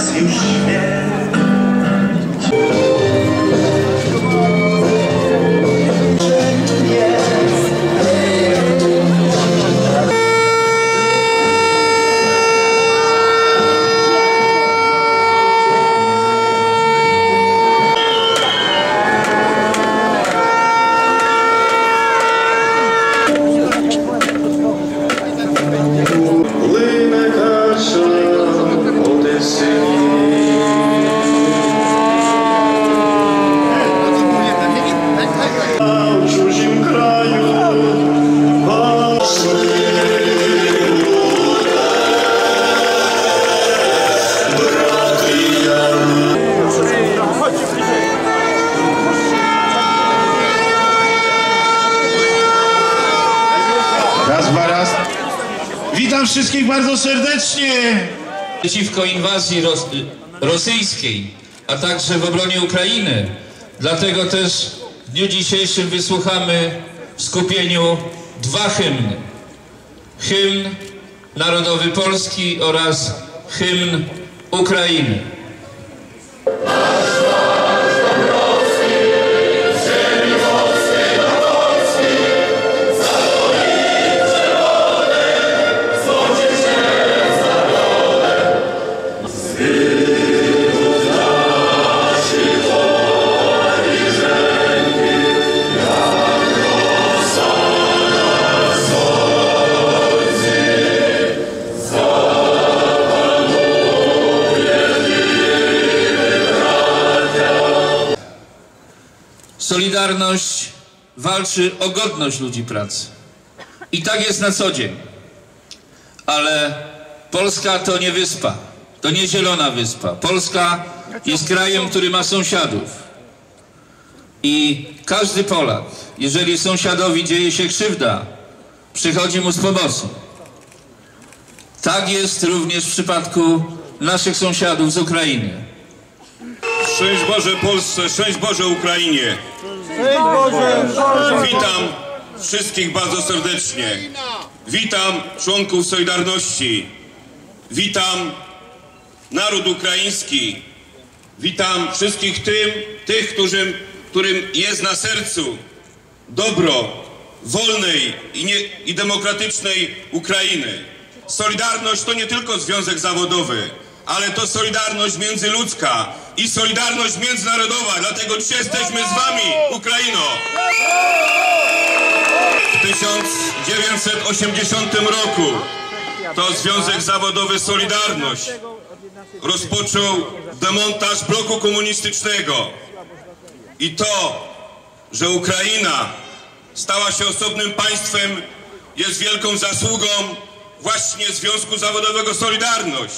nas bardzo serdecznie. przeciwko inwazji ros rosyjskiej, a także w obronie Ukrainy. Dlatego też w dniu dzisiejszym wysłuchamy w skupieniu dwa hymny. Hymn Narodowy Polski oraz hymn Ukrainy. Solidarność walczy o godność ludzi pracy. I tak jest na co dzień. Ale Polska to nie wyspa. To nie zielona wyspa. Polska jest krajem, który ma sąsiadów. I każdy Polak, jeżeli sąsiadowi dzieje się krzywda, przychodzi mu z pomocą. Tak jest również w przypadku naszych sąsiadów z Ukrainy. Szczęść Boże Polsce, szczęść Boże Ukrainie. Witam wszystkich bardzo serdecznie. Witam członków Solidarności. Witam naród ukraiński. Witam wszystkich tym, tych, którym, którym jest na sercu dobro wolnej i, nie, i demokratycznej Ukrainy. Solidarność to nie tylko związek zawodowy, ale to solidarność międzyludzka i solidarność międzynarodowa. Dlatego dzisiaj jesteśmy z wami, Ukraino. W 1980 roku to Związek Zawodowy Solidarność rozpoczął demontaż bloku komunistycznego. I to, że Ukraina stała się osobnym państwem, jest wielką zasługą właśnie Związku Zawodowego Solidarność.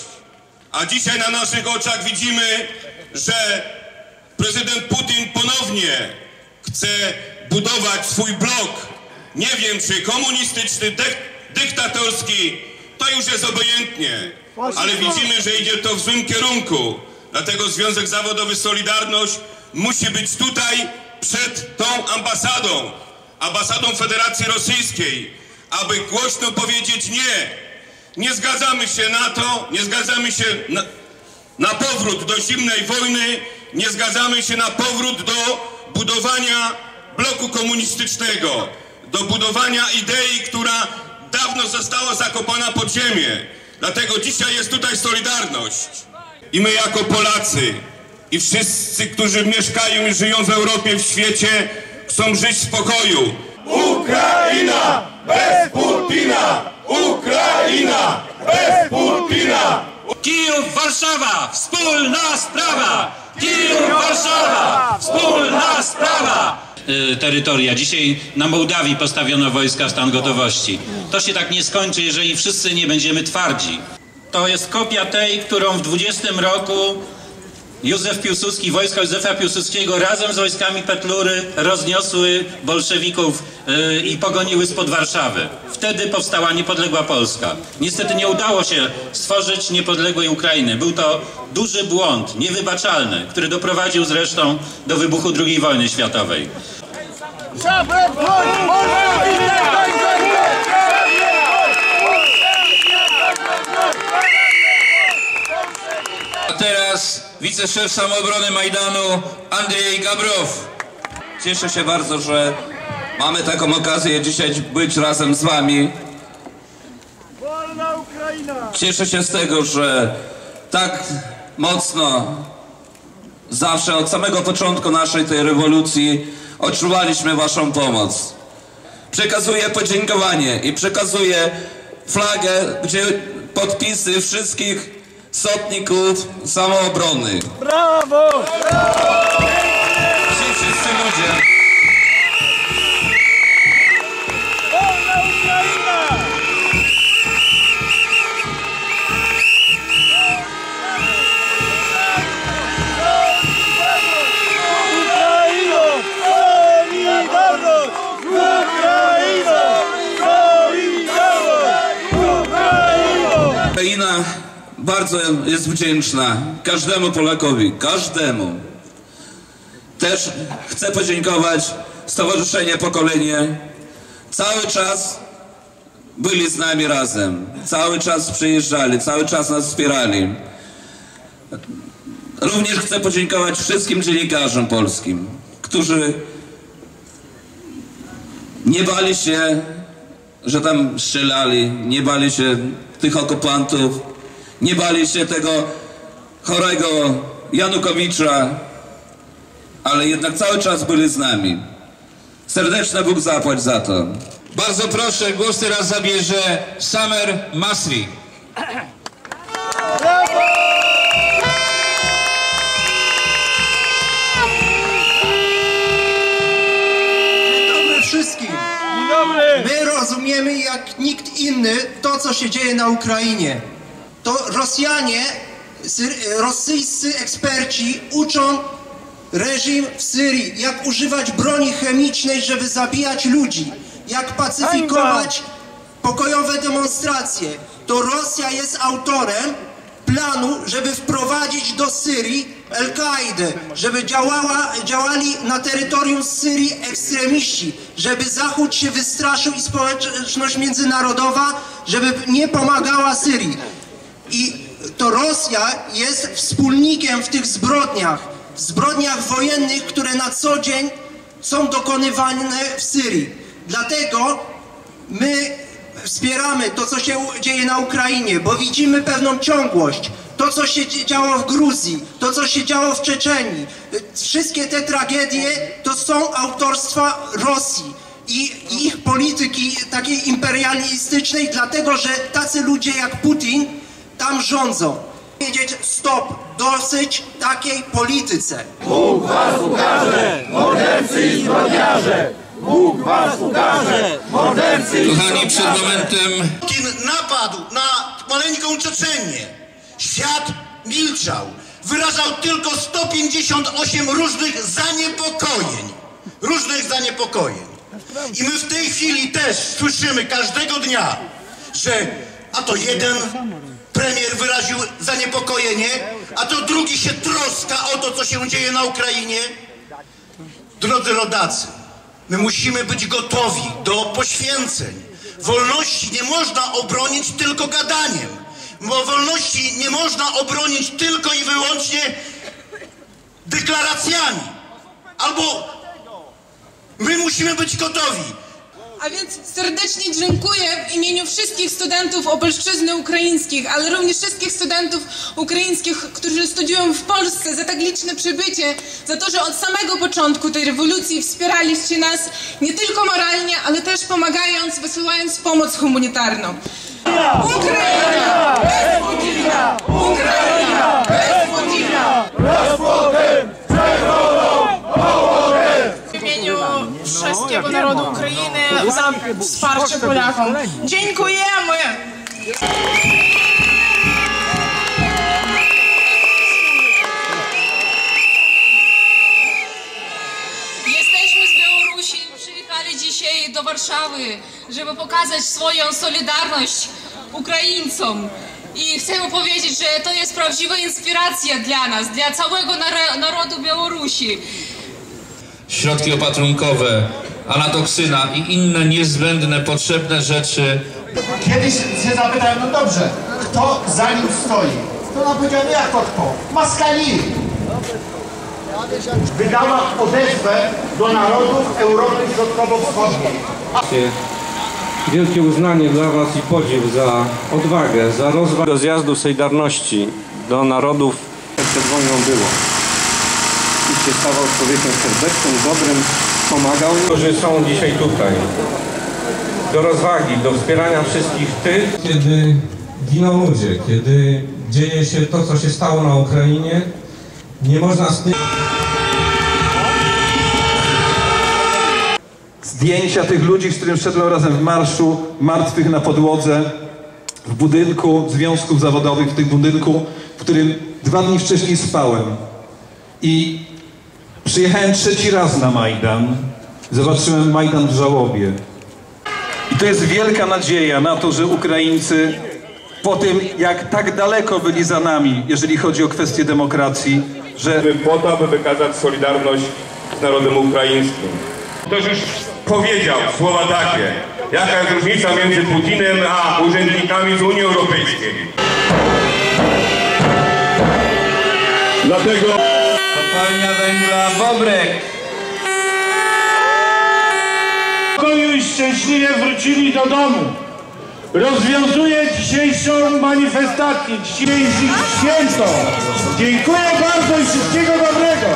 A dzisiaj na naszych oczach widzimy, że prezydent Putin ponownie chce budować swój blok. Nie wiem, czy komunistyczny, dy- dyktatorski, to już jest obojętnie. Ale widzimy, że idzie to w złym kierunku. Dlatego Związek Zawodowy Solidarność musi być tutaj przed tą ambasadą, ambasadą Federacji Rosyjskiej, aby głośno powiedzieć nie. Nie zgadzamy się na to, nie zgadzamy się na, na powrót do zimnej wojny, nie zgadzamy się na powrót do budowania bloku komunistycznego, do budowania idei, która dawno została zakopana pod ziemię. Dlatego dzisiaj jest tutaj Solidarność. I my jako Polacy i wszyscy, którzy mieszkają i żyją w Europie, w świecie, chcą żyć w spokoju. Ukraina bez Putina! Ukraina bez Putina! Kijów, Warszawa, wspólna sprawa! Kijów, Warszawa, wspólna sprawa! Y, Terytoria. Dzisiaj na Mołdawii postawiono wojska w stan gotowości. To się tak nie skończy, jeżeli wszyscy nie będziemy twardzi. To jest kopia tej, którą w 20 roku Józef Piłsudski, wojska Józefa Piłsudskiego razem z wojskami Petlury rozniosły bolszewików y, i pogoniły spod Warszawy. Wtedy powstała niepodległa Polska. Niestety nie udało się stworzyć niepodległej Ukrainy. Był to duży błąd, niewybaczalny, który doprowadził zresztą do wybuchu II wojny światowej. A teraz wiceszef samoobrony Majdanu Andrzej Gabrow. Cieszę się bardzo, że mamy taką okazję dzisiaj być razem z wami. Cieszę się z tego, że tak mocno zawsze od samego początku naszej tej rewolucji odczuwaliśmy waszą pomoc. Przekazuję podziękowanie i przekazuję flagę, gdzie podpisy wszystkich sotników samoobrony. Ci wszyscy ludzie. Bardzo jest wdzięczna każdemu Polakowi, każdemu. Też chcę podziękować Stowarzyszenie Pokolenie. Cały czas byli z nami razem, cały czas przyjeżdżali, cały czas nas wspierali. Również chcę podziękować wszystkim dziennikarzom polskim, którzy nie bali się, że tam strzelali, nie bali się tych okupantów, nie bali się tego chorego Janukowicza, ale jednak cały czas byli z nami. Serdeczny Bóg zapłać za to. Bardzo proszę, głos teraz zabierze Samer Masri. Dzień dobry wszystkim. My rozumiemy jak nikt inny to, co się dzieje na Ukrainie. To Rosjanie, sy- rosyjscy eksperci uczą reżim w Syrii, jak używać broni chemicznej, żeby zabijać ludzi, jak pacyfikować pokojowe demonstracje. To Rosja jest autorem planu, żeby wprowadzić do Syrii Al-Kaidę, żeby działała, działali na terytorium Syrii ekstremiści, żeby Zachód się wystraszył i społeczność międzynarodowa, żeby nie pomagała Syrii. I to Rosja jest wspólnikiem w tych zbrodniach, zbrodniach wojennych, które na co dzień są dokonywane w Syrii. Dlatego my wspieramy to, co się dzieje na Ukrainie, bo widzimy pewną ciągłość. To, co się działo w Gruzji, to, co się działo w Czeczenii. Wszystkie te tragedie to są autorstwa Rosji i ich polityki takiej imperialistycznej, dlatego że tacy ludzie jak Putin tam rządzą. Powiedzieć stop, dosyć takiej polityce. Kochani, przed momentem Putin napadł na maleńką Czeczenię. Świat milczał. Wyrażał tylko 158 różnych zaniepokojeń. Różnych zaniepokojeń. I my w tej chwili też słyszymy każdego dnia, że a to jeden premier wyraził zaniepokojenie, a to drugi się troska o to, co się dzieje na Ukrainie. Drodzy rodacy, my musimy być gotowi do poświęceń. Wolności nie można obronić tylko gadaniem, bo wolności nie można obronić tylko i wyłącznie deklaracjami. Albo my musimy być gotowi. A więc serdecznie dziękuję w imieniu wszystkich studentów Opolszczyzny Ukraińskich, ale również wszystkich studentów ukraińskich, którzy studiują w Polsce za tak liczne przybycie, za to, że od samego początku tej rewolucji wspieraliście nas nie tylko moralnie, ale też pomagając, wysyłając pomoc humanitarną. Ukraina! Bez Putina! Ukraina! Bez Putina! w imieniu wszystkiego narodu Ukrainy za wsparcie Polakom. Dziękujemy! Jesteśmy z Białorusi, przyjechali dzisiaj do Warszawy, żeby pokazać swoją solidarność Ukraińcom. I chcemy powiedzieć, że to jest prawdziwa inspiracja dla nas, dla całego naro- narodu Białorusi. środki opatrunkowe, anatoksyna i inne niezbędne, potrzebne rzeczy Kiedyś się zapytałem, no dobrze, kto za nim stoi? To nam powiedziano jak to kto? Maskali. Wydała odezwę do narodów Europy Środkowo-Wschodniej. Wielkie uznanie dla Was i podziw za odwagę, za rozwagę. Do zjazdu Solidarności do narodów przed wojną było. I się stawał człowiekiem serdecznym, dobrym, pomagał, którzy są dzisiaj tutaj. Do rozwagi, do wspierania wszystkich tych. Kiedy giną ludzie, kiedy dzieje się to, co się stało na Ukrainie, nie można z tym... zdjęcia tych ludzi, z którym szedłem razem w marszu, martwych na podłodze, w budynku związków zawodowych, w tym budynku, w którym dwa dni wcześniej spałem. I przyjechałem trzeci raz na Majdan. Zobaczyłem Majdan w żałobie. I to jest wielka nadzieja na to, że Ukraińcy po tym, jak tak daleko byli za nami, jeżeli chodzi o kwestię demokracji, że po to, aby wykazać solidarność z narodem ukraińskim. Ktoś już powiedział słowa takie, jaka jest różnica między Putinem a urzędnikami z Unii Europejskiej. Dlatego Kopalnia węgla Bobrek. spokoju i szczęśliwie wrócili do domu. Rozwiązuję dzisiejszą manifestację, dzisiejsze święto. Dziękuję bardzo i wszystkiego dobrego.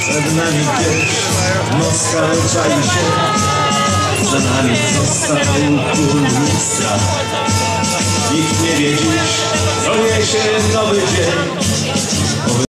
Przed nami pieśń, Moskwa czai się Za nami został kurnictwa Nikt nie wie dziś, to niesie nowy dzień